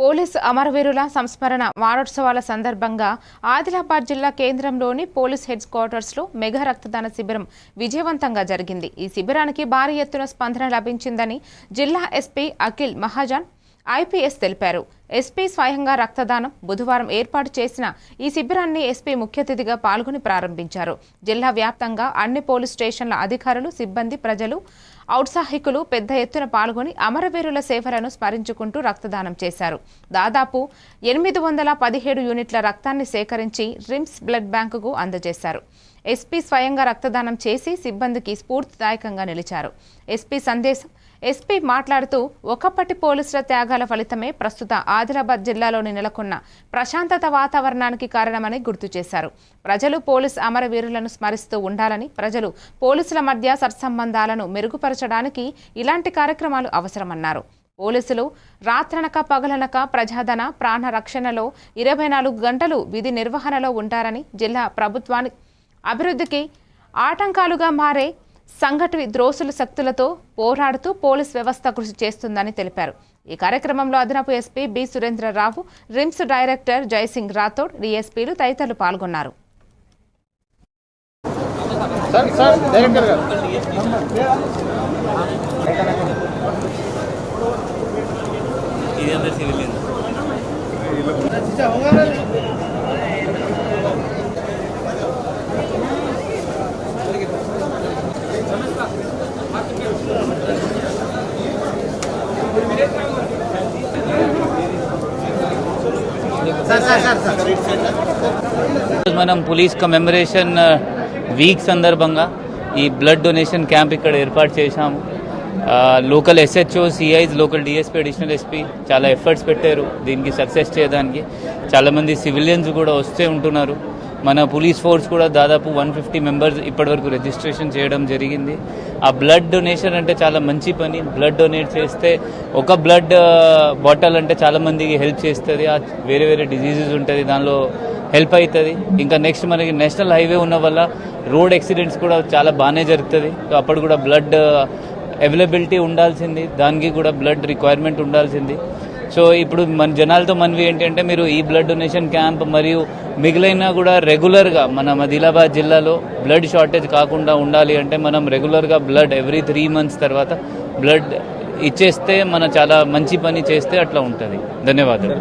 Police అమరవీరుల సంస్మరణ వారోత్సవాల సందర్భంగా ఆదిలాబాద్ జిల్లా కేంద్రంలోని పోలీస్ హెడ్ క్వార్టర్స్లో మెగా రక్తదాన శిబిరం విజయవంతంగా జరిగింది. ఈ శిబిరానికి భారీ ఎత్తున స్పందన లభించిందని జిల్లా ఎస్పీ అఖిల్ మహాజన్ ఐపీఎస్ తెలిపారు. ఎస్పీ స్వయంగా రక్తదానం బుధవారం ఏర్పాటు చేసిన ఈ శిబిరాన్ని ఎస్పీ ముఖ్య అతిథిగా పాల్గొని ప్రారంభించారు. జిల్లా వ్యాప్తంగా అన్ని పోలీస్ స్టేషన్ల అధికారులు సిబ్బంది ప్రజలు ఔత్సాహికులు పెద్ద ఎత్తున పాల్గొని అమరవీరుల సేవలను స్మరించుకుంటూ రక్తదానం చేశారు. దాదాపు ఎనిమిది వందల పదిహేడు యూనిట్ల రక్తాన్ని సేకరించి రిమ్స్ బ్లడ్ బ్యాంకుకు అందజేశారు. ఎస్పీ స్వయంగా రక్తదానం చేసి సిబ్బందికి స్ఫూర్తిదాయకంగా నిలిచారు. ఎస్పీ సందేశం ఎస్పీ మాట్లాడుతూ ఒకప్పటి పోలీసుల త్యాగాల ఫలితమే ప్రస్తుత ఆదిలాబాద్ జిల్లాలోని నెలకొన్న ప్రశాంతత వాతావరణానికి కారణమని గుర్తు చేశారు. ప్రజలు పోలీస్ అమరవీరులను స్మరిస్తూ ఉండాలని ప్రజలు పోలీసుల మధ్య సత్సంబంధాలను మెరుగుపరచడానికి ఇలాంటి కార్యక్రమాలు అవసరమన్నారు. పోలీసులు రాత్రనక పగలనక ప్రజాధన ప్రాణ రక్షణలో ఇరవై నాలుగు గంటలు విధి నిర్వహణలో ఉంటారని జిల్లా ప్రభుత్వానికి అభివృద్ధికి ఆటంకాలుగా మారే సంఘటిత ద్రోసుల శక్తులతో పోరాడుతూ పోలీస్ వ్యవస్థ కృషి చేస్తుందని తెలిపారు ఈ కార్యక్రమంలో అదనపు SP B Surendra Rao RIMS director Jayasingh Rathod డిఎస్పీలు తదితరులు పాల్గొన్నారు ఇది మనం పోలీస్ కమెమరేషన్ వీక్ సందర్భంగా ఈ బ్లడ్ డొనేషన్ క్యాంప్ ఇక్కడ ఏర్పాటు చేశాము. Local SHO CIs local DSP additional SP చాలా ఎఫర్ట్స్ పెట్టారు. దీనికి సక్సెస్ చేయడానికి. చాలామంది సివిలియన్స్ కూడా వస్తే ఉంటున్నారు. మన పోలీస్ ఫోర్స్ కూడా దాదాపు వన్ ఫిఫ్టీ మెంబర్స్ ఇప్పటివరకు రిజిస్ట్రేషన్ చేయడం జరిగింది. ఆ బ్లడ్ డొనేషన్ అంటే చాలా మంచి పని. బ్లడ్ డొనేట్ చేస్తే ఒక బ్లడ్ బాటిల్ అంటే చాలా మందికి హెల్ప్ చేస్తుంది. ఆ వేరే వేరే డిజీజెస్ ఉంటుంది. దానిలో హెల్ప్ అవుతుంది ఇంకా నెక్స్ట్ మనకి నేషనల్ హైవే ఉన్న వల్ల రోడ్ యాక్సిడెంట్స్ కూడా చాలా బాగానే జరుగుతుంది. సో అప్పుడు కూడా బ్లడ్ అవైలబిలిటీ ఉండాల్సింది. దానికి కూడా బ్లడ్ రిక్వైర్మెంట్ ఉండాల్సింది. సో ఇప్పుడు మన జనాలతో మనవి ఏంటంటే మీరు ఈ బ్లడ్ డొనేషన్ క్యాంప్ మరియు మిగిలిన కూడా రెగ్యులర్గా మన ఆదిలాబాద్ జిల్లాలో బ్లడ్ షార్టేజ్ కాకుండా ఉండాలి అంటే మనం రెగ్యులర్గా బ్లడ్ ఎవ్రీ త్రీ మంత్స్ తర్వాత బ్లడ్ ఇచ్చేస్తే మన చాలా మంచి పని చేస్తే అట్లా ఉంటుంది. ధన్యవాదాలు.